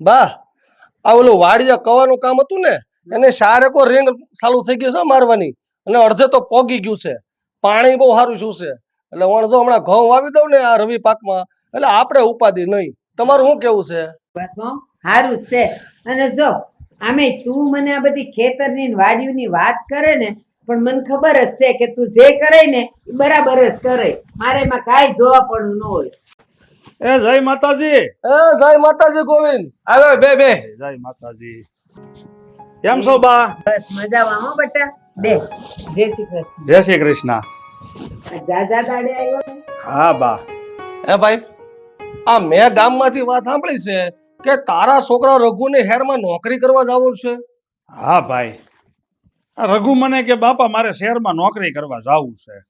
બા, આ ઓલું વાડિયા કવાનું કામ હતું ને, એને શારેકો રીંગ ચાલુ થઈ ગયું છે મારવાની. અને અડધે તો પોગી ગયું છે. પાણી બહુ સારું છે? એટલે વણ જો હમણાં ઘઉં વાવી દઉં ને આ રવિ પાકમાં, એટલે આપણે ઉપાધિ નહીં. તમારું શું કેવું છે? સારું છે. અને જો, આમે તું મને આ બધી ખેતરની વાડીઓની વાત કરે ને, પણ મને ખબર જ છે કે તું જે કરે ને, એ બરાબર જ કરે. મારે એમાં કાંઈ જોવા પડવું ન હોય. એ જય માતાજી. એ જય માતાજી ગોવિંદ. આવે બે બે. જય માતાજી. કેમ છો બા? બસ મજામાં હો બટા. બે. જય શ્રી કૃષ્ણ. જય શ્રી કૃષ્ણ. આ જાજા દાડે આવ્યો હા બા. એ ભાઈ આ મેં ગામમાંથી વાત સાંભળી છે કે તારા છોકરા રઘુને હેરમાં નોકરી કરવા જવું છે? હા ભાઈ. આ રઘુ મને કે બાપા મારે શહેરમાં નોકરી કરવા જાવું છે.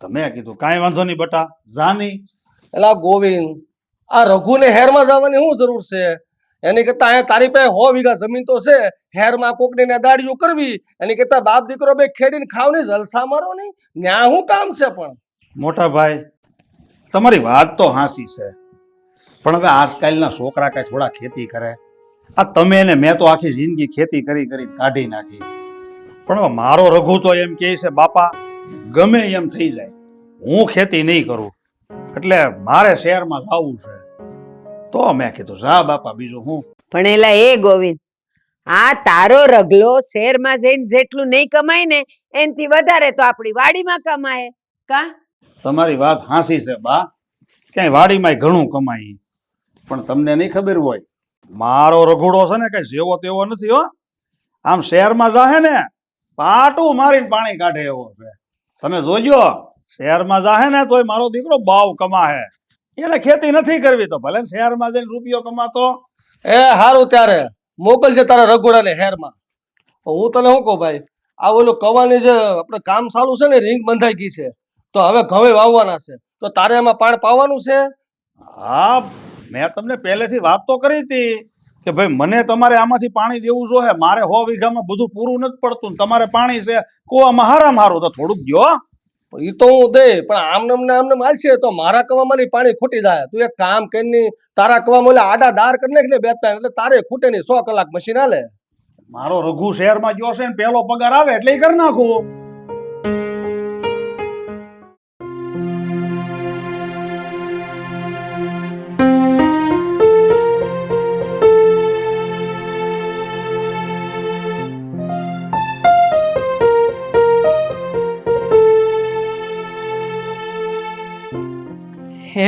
તમે કીધું કાંઈ વાંધો નહીં બટા જાની એલા ગોવિંદ, આ રઘુને હેરમાં જવાની શું જરૂર છે? એની કરતા અહીંયા તારી પાસે હો વીઘા જમીન તો છે. હેરમાં કોકની ને દાડીઓ કરવી. એની કરતા બાપ દીકરો બે ખેડીને ખાવની જલસા મારો નહીં. ન્યા શું કામ છે પણ? મોટા ભાઈ, તમારી વાત તો હાસી છે. પણ હવે આજકાલના છોકરા કાંઈ થોડા ખેતી કરે. આ તમે ને મેં તો આખી જિંદગી ખેતી કરી કરી કાઢી નાખી. પણ મારો રઘુ તો એમ કહે છે, બાપા, ગમે એમ થઈ જાય. હું ખેતી નહીં કરું. એટલે મારે શહેરમાં જવું છે. તો મેં કીધું જા બાપા બીજું હું? પણ એલા એ ગોવિંદ આ તારો રગલો શહેરમાં જઈને જેટલું નહીં કમાય ને એનથી વધારે તો આપણી વાડીમાં કમાય. કા? તમારી વાત હાસી છે બા. ક્યાંય વાડીમાં ઘણું કમાય. પણ તમને નહીં ખબર હોય મારો રઘોડો છે ને કઈ જેવો તેવો નથી હો. આમ શહેરમાં જાહે ને પાટું મારીને પાણી કાઢે એવો છે. તમે જોજો. શહેરમાં જાહે ને તોય મારો દીકરો બાવ કમાહે. એને ખેતી નથી કરવી તો ભલે શહેરમાં જઈને રૂપિયો કમાતો. એ સારું ત્યારે. મોકલજે તારા રઘોડાને હેરમાં હું તને શું કહું ભાઈ? આ ઓલું કવાની જે આપણે કામ ચાલુ છે ને રીંગ બંધાઈ ગઈ છે. તો હવે ઘવે વાવવાના છે. તો તારે એમાં પાણી પાવાનું છે? હા મેં તમને પહેલેથી વાત તો કરી હતી કે ભાઈ મને તમારે આમાંથી પાણી દેવું જોઈએ. મારે સો વીઘામાં બધું પૂરું નથી પડતું તમારે પાણી છે. કુવામાં હારામ હારું. તો થોડુંક દ્યો. એ તો હું દે, પણ આમને અમને આમને માલશે તો મારા કવામાં નહીં પાણી ખૂટી જાય. તું એક કામ કરીને તારા કવામાં એટલે આડા દાર કરી નાખ ને બેતા એટલે તારે ખૂટે નહીં, સો કલાક મશીન હાલે. મારો રઘુ શહેરમાં ગયો છે ને પહેલો પગાર આવે એટલે કરી નાખું.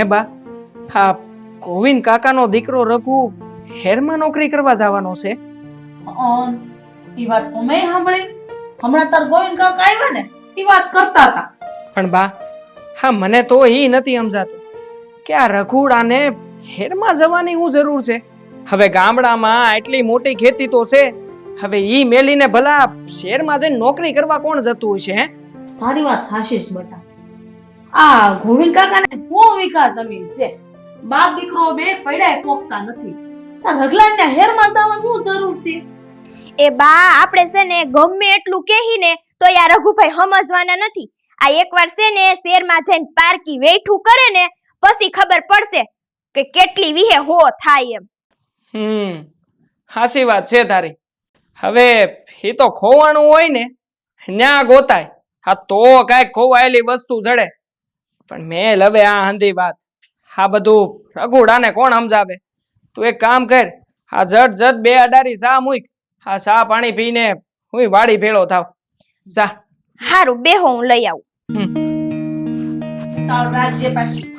હે બા હા ગોવિંદ કાકાનો દીકરો રઘુ હેરમાં નોકરી કરવા જવાનો છે. ઈ વાત તો મેં સાંભળી. હમણાં તાર ગોવિંદ કાકા આવ્યા ને ઈ વાત કરતા હતા. પણ બા હા મને તો એ નથી સમજાતું કે આ રઘુડાને હેરમાં જવાની હું જરૂર છે. હવે ગામડામાં આટલી મોટી ખેતી તો છે. હવે ઈ મેલીને ભલા શહેરમાં જઈને નોકરી કરવા કોણ જતું હોય છે મારી વાત હાશીશ બટા. આ ગોવિંદ કાકાને બહુ વિકાસ અમીન છે. બાપ દીકરો બે પડ્યા પોકતા નથી. આ રગલાને હેરમાં સાવન હું જરૂર છે. એ બા આપણે છે ને ગમે એટલું કહીને તો યાર રઘુભાઈ સમજવાના નથી. આ એકવાર છે ને શેરમાં જઈને પારકી વેઠું કરે ને પછી ખબર પડશે કે કેટલી વિહે હો થાય એમ. હમ હાસી વાત છે તારી. હવે એ તો ખોવાણું હોય ને ન્યા ગોતાય. હા તો કાંઈક ખોવાયેલી વસ્તુ જડે. પણ મેં લવે આ હંધી વાત. આ બધું રઘુડાને કોણ સમજાવે? તું એક કામ કર આ જટ જટ બે અડારી સા મૂક. આ સા પાણી પીને હું વાડી ભેળો થાવ. સા. હારું બેહો હું લઈ આવું. તાર રાજ્ય પાછી.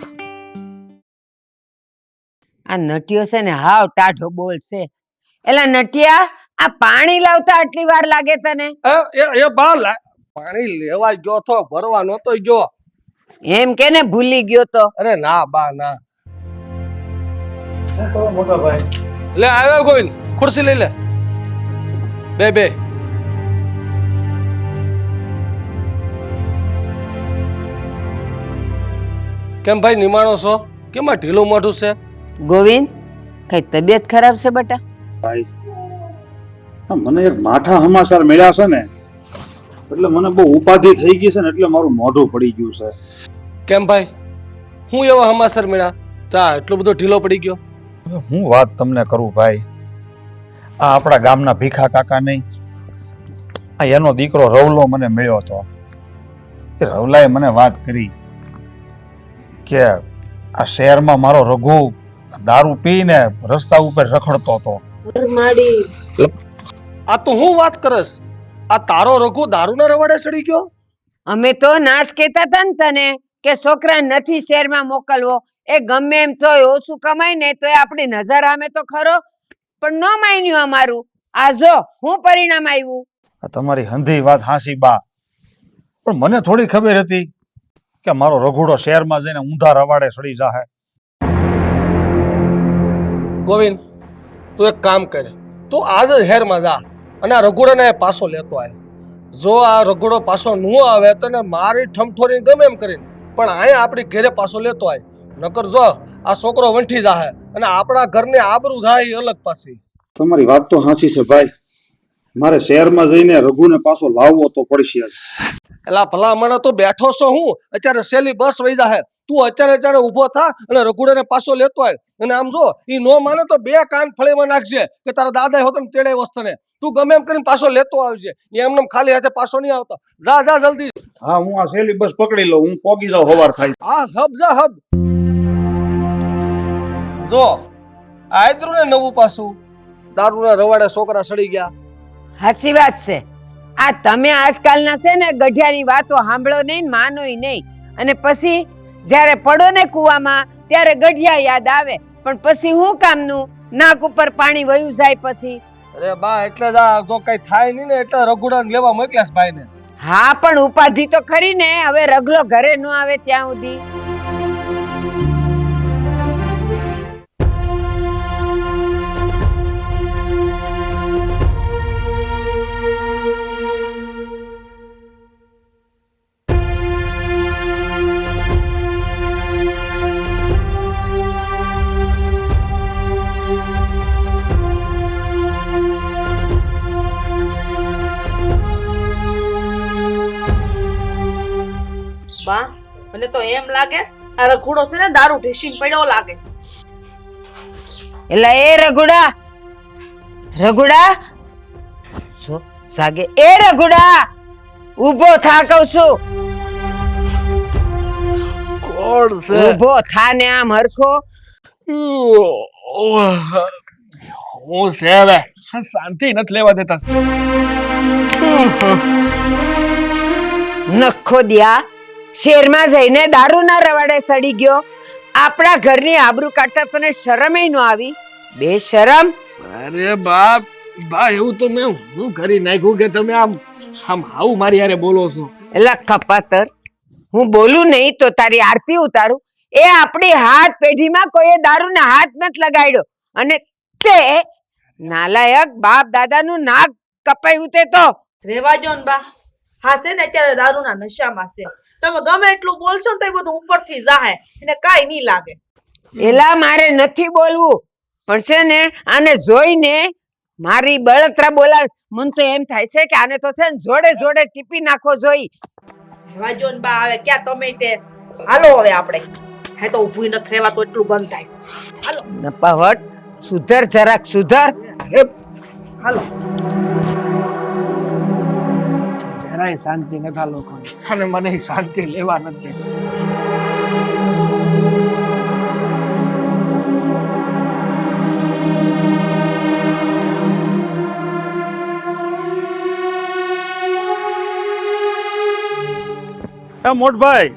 આ નટિયો છે ને હાવ ટાઢો બોલ છે. એલા નટિયા આ પાણી લાવતા આટલી વાર લાગે તને? એ એ- એ બા પાણી લેવા ગયો તો ભરવા નતો ગયો. એમ કે ને ભૂલી ગયો તો. અરે ના બા ના. શું કરો મોટા ભાઈ? લે આવ્યો ગોવિંદ ખુરશી લઈ લે. બે બે. કેમ ભાઈ નિમાણો છો? કેમ આ ઢીલું મોઢું છે? ગોવિંદ કઈ તબિયત ખરાબ છે બટા? ભાઈ હા, મને એક માઠા સમાચાર મળ્યા છે ને. એટલે મને બહુ ઉપાધિ થઈ ગઈ છે ને એટલે મારું મોઢું પડી ગયું છે. કેમ ભાઈ? હું એવા હમાસર મેળા તા એટલો બધો ઢીલો પડી ગયો? હું વાત તમને કરું ભાઈ? આ આપણા ગામના ભીખા કાકા નહીં. આ એનો દીકરો રવલો મને મળ્યો હતો. એ રવલાએ મને વાત કરી કે આ શહેરમાં મારો રઘુ દારૂ પીને રસ્તા ઉપર રખડતો હતો. આ તો હું વાત કરસ? આ તારો રઘુ દારૂના રવાડે સડી ગયો? અમે તો નાશ કહેતા હતા ને તને કે છોકરા નથી શહેરમાં મોકલવો. એ ગમે એમ તો ઓછું કમાય ને એ આપણી નજર આમે તો ખરો. પણ ન માન્યું અમારું. આ જો હું પરિણામ આવ્યું આ તમારી હંધી વાત હાસી બા. પણ મને થોડી ખબર હતી કે મારો રઘુડો શહેરમાં જઈને ઊંધા રવાડે સડી જાહે. ગોવિંદ તું એક કામ કરે. તું આજ જ હેરમાં જા. અને આ રઘુડાને પાછો લેતો આય. જો આ રઘુડો પાછો ન આવે તો ને મારી ઠમઠોરી ગમે એમ કરીને. પણ અહીંયા આપણી ઘરે પાછો લેતો આય. નકર જો આ છોકરો વંઠી જાહે અને આપણા ઘરને આબરૂ થાય એ અલગ પાછી. તમારી વાત તો હાસી છે ભાઈ. મારે શહેરમાં જઈને રઘુને પાછો લાવવો તો પડશે એલા ભલા મને તો બેઠો છો હું. અત્યારે સેલી બસ વહી જાહે. તું અત્યારે અત્યારે ઊભો થા અને રઘુડાને પાછો લેતો હોય અને આમ જો એ નો માને તો બે કાન ફળેમાં નાખજે કે તારા દાદા હોત ને તેડે વસ્તને. તું ગમે એમ કરીને પાછો લેતો આવજે. એમ એમને ખાલી હાથે પાછો નહીં આવતો. જા જા જલ્દી. હા હું આ સેલી બસ પકડી લઉં હું પોગી જાઉં હવાર થાય. આ હબ જા હબ. જો આયદ્રુ ને નવું પાછું. દારૂના રવાડે છોકરા સડી ગયા. સાચી વાત છે. આ તમે આજકાલના છે ને ગઢિયાની વાતો સાંભળો નહીં ને માનોય નહીં. અને પછી જ્યારે પડો ને કૂવામાં ત્યારે ગઢિયા યાદ આવે. પણ પછી હું કામનું? નાક ઉપર પાણી વયું જાય પછી? અરે બા એટલે જ આ જો કઈ થાય નહીં ને એટલે રઘુડા લેવા મોકલ્યા ભાઈ ભાઈને. હા પણ ઉપાધિ તો ખરી ને. હવે રગલો ઘરે ન આવે ત્યાં સુધી. મને તો એમ લાગે આ રઘુડો છે ને દારૂ ઢીસીને પડ્યો લાગે છે. એટલે એ રઘુડા રઘુડા જો સાગે એ રઘુડા ઊભો થા કહું છું. કોણ ઊભો થા ને આમ હરખો. હું છે હવે? શાંતિ નથી લેવા દેતા. નખો દિયા શેરમાં જઈને દારૂના રવાડે સડી ગયો. આપણા ઘરની આબરૂ કાઢતા તને શરમેય ન આવી. બે શરમ. અરે બાપ બા એવું તો મેં હું કરી નાખ્યું કે તમે આમ આમ આવું મારી યારે બોલો છો? એલા કપાતર હું બોલું નહીં તો તારી આરતી ઉતારું. એ આપણી હાથ પેઢીમાં કોઈએ દારૂના હાથ નથી લગાડ્યો. અને તે નાલાયક બાપ દાદાનું નાક કપાયું તે તો. રેવા જો ને બા. હા છે ને અત્યારે દારૂના નશામાં છે. તમે ગમે એટલું બોલશો ને તો એ બધું ઉપરથી જાહે. એને કઈ નહીં લાગે. એલા મારે નથી બોલવું પણ છે ને આને જોઈને મારી બળતરા બોલાવે મન તો એમ થાય છે કે આને તો છે ને જોડે જોડે ટીપી નાખો જોઈ. રેવા ને બા આવે ક્યાં તમે તે? હાલો હવે આપણે. હે તો ઊભું નથી રહેવા તો એટલું બંધ થાય હાલો. નપાવટ સુધર જરાક સુધર. હાલો. જરાય શાંતિ નતા લોકોને. અને મને શાંતિ લેવા નથી. મોટભાઈ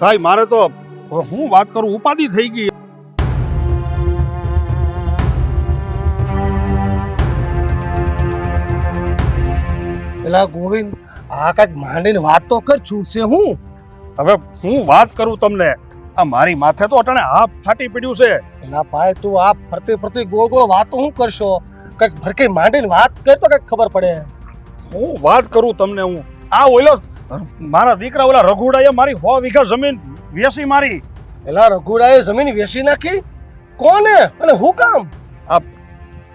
ભાઈ, મારે તો હું વાત કરું, ઉપાધિ થઈ ગઈ. પેલા ગોવિંદ આ કાંઈક માંડીને વાત તો કર છું છે હું. હવે હું વાત કરું તમને. આ મારી માથે તો અટાણે આ ફાટી પડ્યું છે. એના પાય તું આ ફરતી ફરતી ગોળ ગોળ વાતો હું કરશો? કંઈક ભરકી માંડીને વાત કર તો કંઈક ખબર પડે. હું વાત કરું તમને હું. આ ઓલો મારા દીકરા ઓલા રઘુડાએ મારી હો વીઘા જમીન વેસી મારી. પેલા રઘુડાએ જમીન વેસી નાખી? કોને અને હું કામ?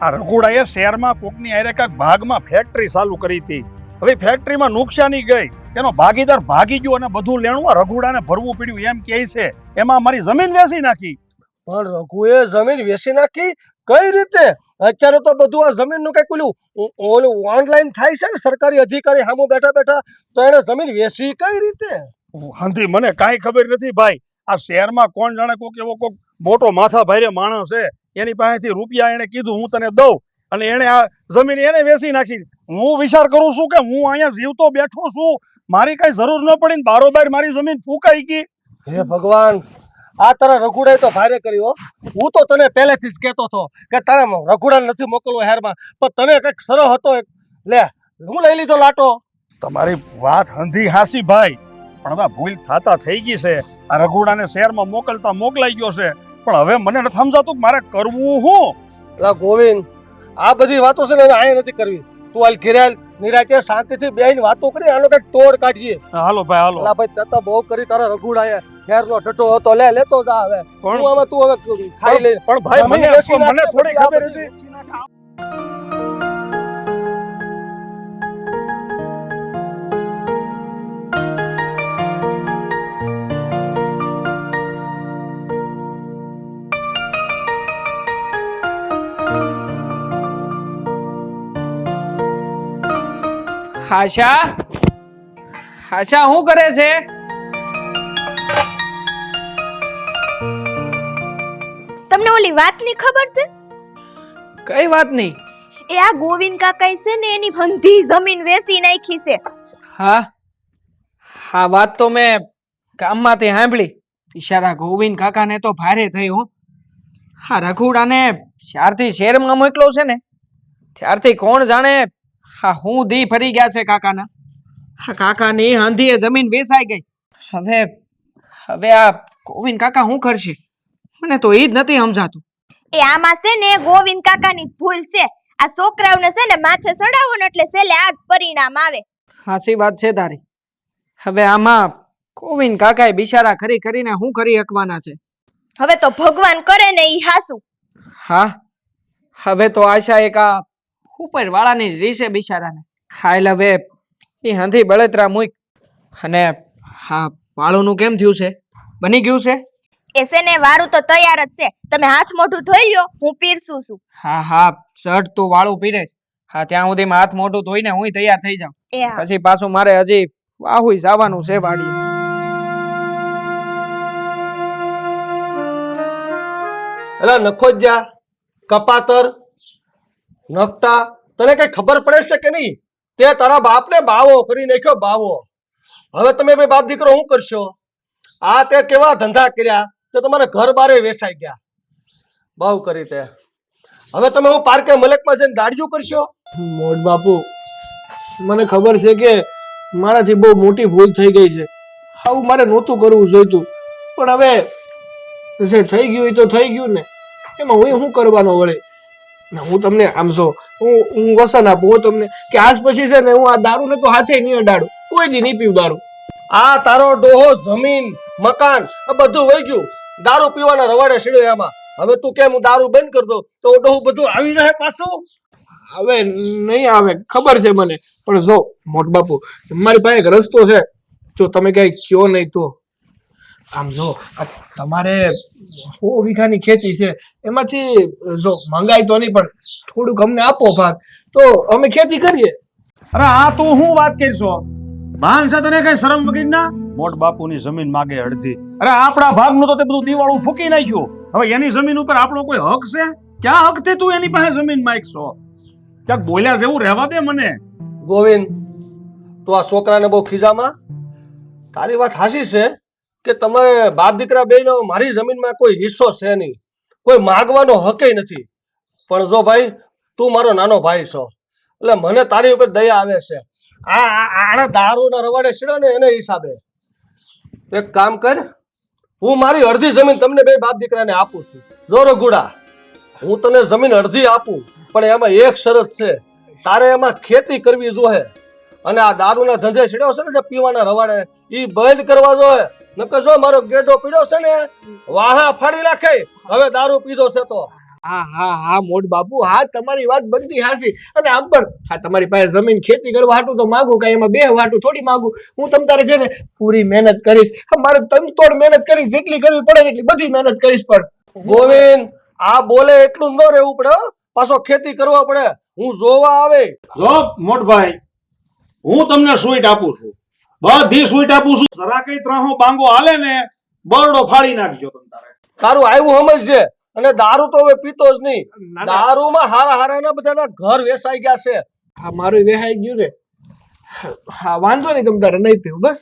આ રઘુડાએ શહેરમાં કોકની આરે કાંઈક ભાગમાં ફેક્ટરી ચાલુ કરી હતી. હવે ફેક્ટરીમાં નુકસાની ગઈ. એનો ભાગીદાર ભાગી ગયો અને બધું લેણું આ રઘુડાને ભરવું પડ્યું. એમ કહે છે એમાં મારી જમીન વેચી નાખી. પણ રઘુએ જમીન વેચી નાખી? કઈ રીતે? અત્યારે તો બધું આ જમીનનું કઈ પેલું ઓલું ઓનલાઈન થાય છે ને સરકારી અધિકારી હામો બેઠા બેઠા તો એને જમીન વેચી કઈ રીતે? હાંધી મને કાંઈ ખબર નથી ભાઈ. આ શહેરમાં કોણ જાણે કોક એવો કોક મોટો માથા ભારે માણસ છે. એની પાસેથી રૂપિયા એને કીધું હું તને દઉં. અને એને આ જમીન એને વેચી નાખી. હું વિચાર કરું છું કે હું અહીંયા જીવતો બેઠો છું મારી કઈ જરૂર ન પડી ને બારોબાર મારી જમીન ફૂંકાઈ ગઈ. હે ભગવાન આ તારા રઘુડાએ તો ભારે કર્યો હું. તો તને પહેલેથી જ કહેતો હતો કે તારે રઘુડાને નથી મોકલવો હેરમાં પણ તને કંઈક સરહ હતો લે હું લઈ લીધો લાટો. તમારી વાત હંધી હાસી ભાઈ. પણ હવે ભૂલ થાતા થઈ ગઈ છે. આ રઘુડાને શહેરમાં મોકલતા મોકલાઈ ગયો છે. પણ હવે મને નથી સમજાતું કે મારે કરવું હું? ગોવિંદ આ બધી વાતો છે ને હવે આય નથી કરવી. તું હાલ ઘેરાલ નિરાચે શાંતિથી બેહીને વાતો કરી આનો કંઈક તોડ કાઢીએ. હાલો ભાઈ હાલો. અલા ભાઈ તતા બહુ કરી તારા રઘુડાએ ઘેરનો ઢટો હતો લે લેતો જા હવે. તું તું હવે ખાઈ લે. પણ ભાઈ મને મને થોડી ખબર હતી. આશા આશા શું કરે છે? તમને ઓલી વાતની ખબર છે? કઈ વાત નહીં એ આ ગોવિંદ કાકા છે ને એની બધી જમીન વેચી નાખી છે. હા? હા વાત તો મેં ગામમાંથી સાંભળી. ઈશારા ગોવિંદ કાકાને તો ભારે થઈ હો. હા રઘુડાને જ્યારથી શહેરમાં મોકલો છે ને ત્યારથી કોણ જાણે હા હું દી ફરી ગયા છે કાકાના. હા કાકાની આંધીએ જમીન વેચાઈ ગઈ. હવે હવે આ ગોવિંદ કાકા શું કરશે? મને તો એ જ નથી સમજાતું. એ આમાં છે ને ગોવિંદ કાકાની ભૂલ છે. આ છોકરાઓને છે ને માથે ચડાવો ને એટલે છેલ્લે આ જ પરિણામ આવે. સાચી વાત છે તારી. હવે આમાં ગોવિંદ કાકાએ બિચારા ખરી કરીને શું કરી શકવાના છે? હવે તો ભગવાન કરે ને ઈ હાસુ. હા હવે તો આશા એક આ ઉપર વાળાની જ રીસે બિચારાને. હાલ હવે એ હાંધી બળતરા મૂક. અને હા વાળુનું કેમ થયું છે? બની ગયું છે? એ છે ને વારું તો તૈયાર જ છે. તમે હાથ મોઢું ધોઈ લ્યો હું પીરસું છું. હા હા શર્ટ તું વાળું પીરે. હા ત્યાં સુધી હાથ મોઢું ધોઈને હું તૈયાર થઈ જાઉં. પછી પાછું મારે હજી વાહુય જવાનું છે વાડીએ. એલા નખોજ જા કપાતર. નકટા તને કઈ ખબર પડે છે કે નહીં? તે તારા બાપને બાવો, કરી નાખ્યો બાવો. હવે તમે ભાઈ બાપ દીકરો શું કરશો? આ તે કેવા ધંધા કર્યા? તે તમારે ઘર બારે વેસાઈ ગયા. બહુ કરી તે. હવે તમે હું પાર્કે મલકમાં જઈને દાડિયું કરશો? મોટ બાપુ, મને ખબર છે કે મારાથી બહુ મોટી ભૂલ થઈ ગઈ છે. આવું મારે નહોતું કરવું જોઈતું. પણ હવે જે થઈ ગયું એ તો થઈ ગયું ને. એમાં હું શું કરવાનો વળે? ને હું તમને આમ જો હું હું વસન આપું હું તમને કે આજ પછી છે ને હું આ દારૂને તો હાથે નહીં અડાડું કોઈ દી નહીં પીવું દારૂ. આ તારો ડોહો જમીન મકાન આ બધું વહી ગયું. દારૂ પીવાના રવાડે છેડ્યો એમાં હવે તું કેમ હું દારૂ બંધ કરી દઉં? તો ડોહો બધું આવી જાય પાછું? હવે નહીં આવે ખબર છે મને. પણ જો મોટ બાપુ મારી પાસે એક રસ્તો છે. જો તમે કઈ કયો નહીં તો. આમ જો આ તમારે સો વીઘાની ખેતી છે એમાંથી જો મંગાઈ તો નહીં પણ થોડુંક અમને આપો ભાગ. તો અમે ખેતી કરીએ. અરે આ તું હું વાત કરશો ભાન છે તને કઈ શરમ વગર ના મોટ બાપુની જમીન માગે અડધી. અરે આપણા ભાગનું તો તે બધું દિવાળું ફૂકી નાખ્યું. હવે એની જમીન ઉપર આપણો કોઈ હક છે? ક્યાં હકથી તું એની પાસે જમીન માગશો? ક્યાંક બોલ્યા જેવું રહેવા દે મને. ગોવિંદ તું આ છોકરાને બહુ ખીજામાં? તારી વાત હાશી છે. કે તમે બાપ દીકરા બેનો મારી જમીનમાં કોઈ હિસ્સો છે નહીં. કોઈ માગવાનો હકે નથી. પણ જો ભાઈ, તું મારો નાનો ભાઈ છો. એટલે મને તારી ઉપર દયા આવે છે. આ આને દારૂના રવાડે સીડો ને એને હિસાબે. એક કામ કર, હું મારી અડધી જમીન તમને બે બાપ દીકરાને આપું છું. જો રઘુડા, હું તને જમીન અડધી આપું, પણ એમાં એક શરત છે. તારે એમાં ખેતી કરવી જોઈએ અને આ દારૂના ધંધે છેડ્યો છે ને જે પીવાના રવાડે એ બંધ કરવા જોઈએ નકર જો મારો ગેડો પીડ્યો છે ને વાહા ફાડી નાખે. હવે દારૂ પીધો છે તો. હા હા હા મોટ બાપુ હા તમારી વાત બધી હાસી અને આમ પણ હા તમારી પાસે જમીન ખેતી કરવા હાટું તો માગું કાંઈ એમાં બે વાટું થોડી માગું. હું તમ તારે છે ને પૂરી મહેનત કરીશ. હા, મારે તન તોડ મહેનત કરીશ જેટલી કરવી પડે એટલી બધી મહેનત કરીશ પણ. ગોવિંદ આ બોલે એટલું ન રહેવું પડે પાછો ખેતી કરવા પડે. હું જોવા આવે. જો મોટભાઈ હું તમને સ્વીટ આપું છું. બધી સ્વીટ આપું છું. જરા કઈ ત્રાહો બાંગો હાલે ને બરડો ફાડી નાખજો તમ તારે. તારું આવ્યું સમજશે અને દારૂ તો હવે પીતો જ નહીં. દારૂ માં દારૂમાં હારા હારા ના બધાના ઘર વેસાઈ ગયા છે. હા મારું વેહાઈ ગયું ને. હા વાંધો નહીં તમ તારે નહીં પીવું બસ.